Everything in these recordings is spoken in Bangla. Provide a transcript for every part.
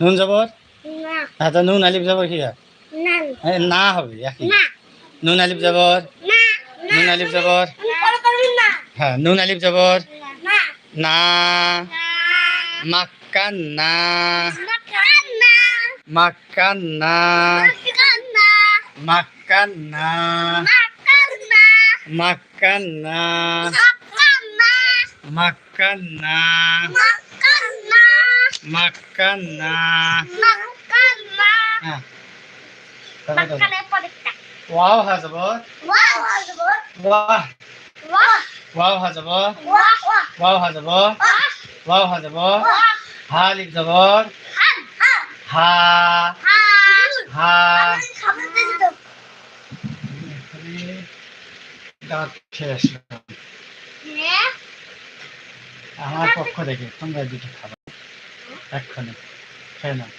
নুন জবর হ্যাঁ তো নুন আলিফ জবর কি না হবে একই নুন আলিফ জবর নুন আলিফ জবর হ্যাঁ নুন আলিফ জবর না না মাক্কান্না মাক্কান্না মাক্কান্না মাক্কান্না মাক্কান্না মাক্কান্না মাকানা হ্যাঁ তারপরে তো- মাকানা পড়তা ওয়াও হা জবর ওয়াও ওয়াও ওয়াহ ওয়াও ওয়াও হা জবর ওয়াও ওয়াও হা জবর ওয়াও হা জবর হা আলিফ জবর হান হান হা হান হা আমি খাবার দিতে দাও দাঁত খেয়ে আসলাম হ্যাঁ আমার পক্ষ থেকে তোমরা দুটো খাবার এক্ষণে খেয়ে নাও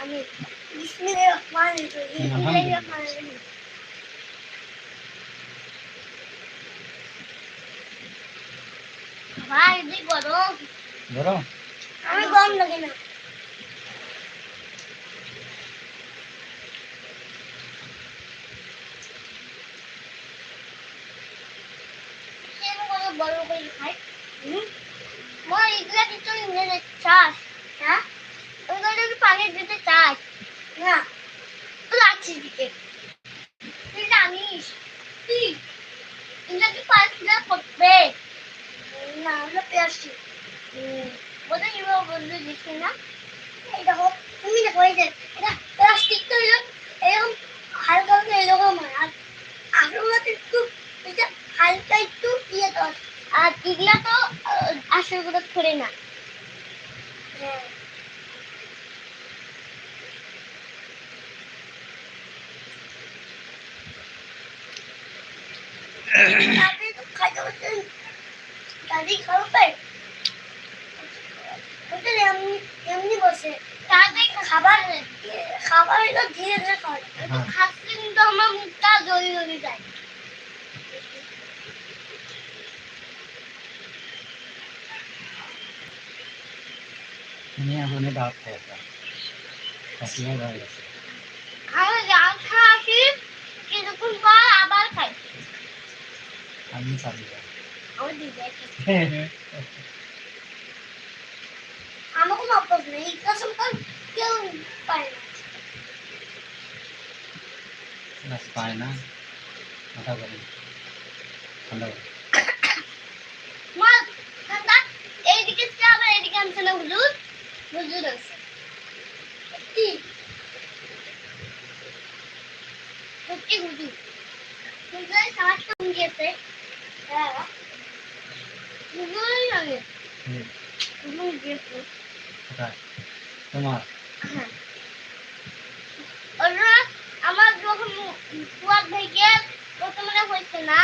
আমি বিসমিল্লাহির রহমানির রহিম বিসমিল্লাহির রহমানির রহিম ভাই দি গরম ধরো আমি গরম লাগে না কেন বড় বড় করে খাই হুম এগুলা কি তুই নিয়ে চাস হ্যাঁ ওগুলো কি পানি দিতে চাস না তুই আছিস দিকে তুই জানিস তুই এগুলা কি পানি করবে না আমরা পেয়েছি বোধহয় এবার বললে দেখি না। এই দেখো তুমি দেখো এই যে, এটা প্লাস্টিক তো এরকম এরকম হালকা হালকা এরকম হয় আর আসলে একটু এটা হালকা একটু ইয়ে তো আছে। আর এগুলা তো ধরে না দাদি তো খাইতে বলছেন দাদি খাবে বলছেন এমনি এমনি বসে খাবার খাবার ধীরে ধীরে খাওয়া যায় হ্যাঁ। খাচ্ছি কিন্তু আমার মুখটা জড়ি জড়ি যায় তুমি এখন দাঁত খেয়ে আসলাম কাশিয়া হয়ে গেছে আমি যা খাচ্ছি কিছুক্ষণ পর আবার খাই আমি পারি না। আমার দিদি আমার কোনো অভ্যাস নেই এই কসম কর কেউ পারে না বাস পায় না মাথা করে ঠান্ডা করে হুজুর আছে কি সত্যি হুজুর হুজুর সামাজটা গিয়েছে হ্যাঁ হুজুরই লাগে হুজুর কোথায় তোমার হ্যাঁ ওরা আমার যখন কুয়ার থেকে প্রথমে হয়েছে না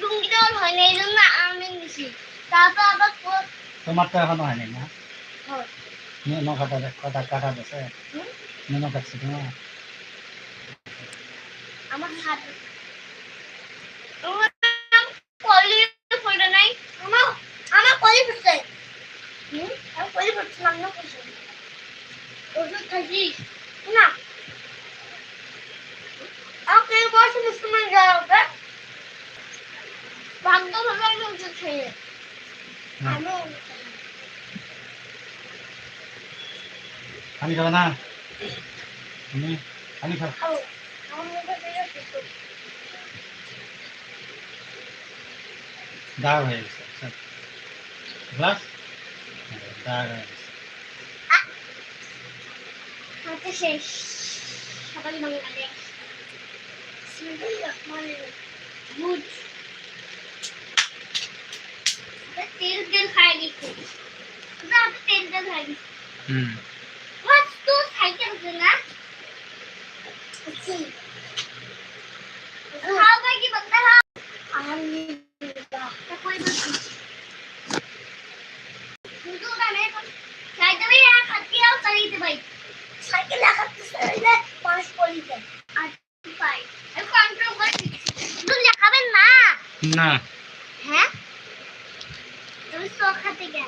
লুঙ্গিটা ওর হয়নি এই জন্য আমি নিছি তারপর আবার তোমার তো এখনও হয়নি না হয়। কাটা কাটা কাটা দিছে হুম? নুন কাটছে তোমার আমার হাত আমার আমি আমি খাবো না তুমি আমি খাবো খাবো আমার মুখে দিয়ে সুস্থ দাগ হয়ে গেছে সব। গ্লাস হ্যাঁ, দাগ হয়ে গেছে হাতে শেষ সকালে বাংলাদেশ গুড তেল তেল খাই দিচ্ছি না তেল তেল খাই দিচ্ছি হুম বাস তো ना। अच्छी खाओ भाई की बंदा खाओ हम नहीं तो कोई बात नहीं तू ना। मैं शायद भाई यहाँ खत्ती आओ सही थे भाई साइकिल ला खत्ती सही है? पाँच पॉली थे फाइव अब कंट्रोल कर तू लिखाबे ना ना हैं तुम सो खाते क्या?